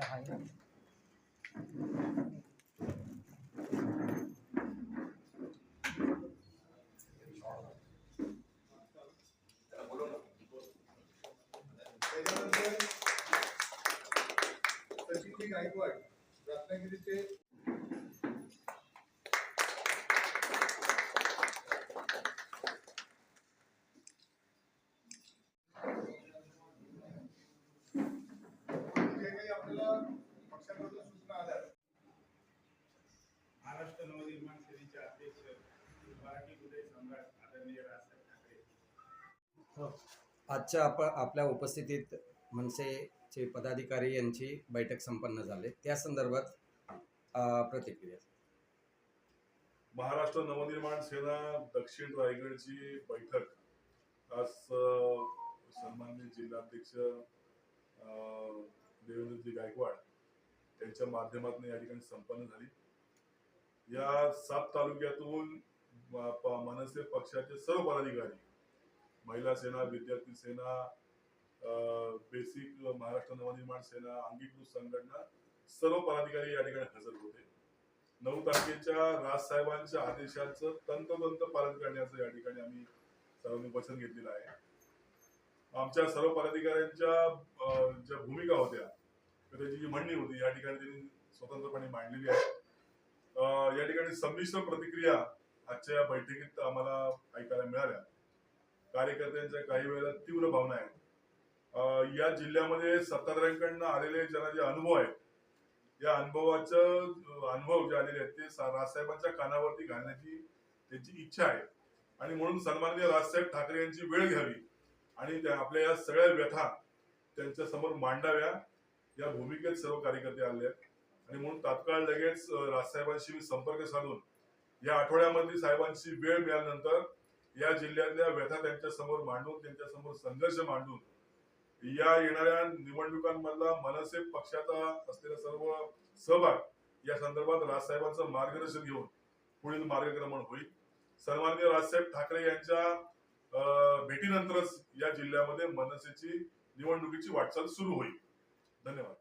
त्याच्यानंतर सचिनजी गायकवाड रत्नागिरीचे जे काही आपल्याला पक्षाकडून सूचना आल्या महाराष्ट्र नवनिर्माण सेनेचे अध्यक्ष मराठी हृदय सम्राट आदरणीय राजसाहेब ठाकरे. आजच्या आप आपल्या उपस्थितीत मनसेचे पदाधिकारी यांची बैठक संपन्न झाली. त्या संदर्भात प्रतिक्रिया. महाराष्ट्र नवनिर्माण सेना दक्षिण रायगडची बैठक. आज अ, सन्माननीय जिल्हाध्यक्ष अ, देवेंद्रजी गायकवाड यांच्या माध्यमातून या ठिकाणी संपन्न झाली. या सात तालुक्यातून मनसे पक्षाचे सर्व पदाधिकारी महिला सेना विद्यार्थी सेना बेसिक महाराष्ट्र नवनिर्माण सेना अंगीकृत संघटना सर्व पदाधिकारी या ठिकाणी हजर होते. नऊ तारखेच्या राजसाहेबांच्या आदेशाचं तंतोतंत पालन करण्याचं या ठिकाणी आम्ही सर्वांनी वचन घेतलेलं आहे. आमच्या सर्व पदाधिकाऱ्यांच्या अं, ज्या भूमिका होत्या तर त्याची जी म्हणणी होती या ठिकाणी त्यांनी स्वतंत्रपणे मांडलेली आहे. आणि संमिश्र प्रतिक्रिया आजच्या या बैठकीत आम्हाला ऐकायला मिळाल्या. कार्यकर्त्यांच्या काही वेळेला तीव्र भावना आहेत. या जिल्ह्यामध्ये सत्ताधाऱ्यांकडनं आलेले ज्यांना जे अनुभव आहेत या अनुभवाचं अनुभव जे आलेले आहेत ते राजसाहेबांच्या कानावरती घालण्याची त्यांची इच्छा आहे. आणि म्हणून सन्माननीय राजसाहेब ठाकरे यांची वेळ घ्यावी आणि त्या आपल्या या सगळ्या व्यथा त्यांच्यासमोर मांडाव्या या भूमिकेत सर्व कार्यकर्ते आले आहेत. आणि म्हणून तात्काळ लगेच राजसाहेबांशी मी संपर्क साधून या आठवड्यामध्ये साहेबांची वेळ मिळाल्यानंतर या जिल्ह्यातल्या व्यथा त्यांच्यासमोर मांडून त्यांच्यासमोर संघर्ष मांडून या येणाऱ्या निवडणुकांमधला मनसे पक्षाचा असलेला सर्व सहभाग या संदर्भात राजसाहेबांचं मार्गदर्शन घेऊन पुढील मार्गक्रमण होईल. सन्माननीय राजसाहेब ठाकरे यांच्या अं, भेटीनंतरच या जिल्ह्यामध्ये मनसेची निवडणुकीची वाटचाल सुरू होईल. धन्यवाद.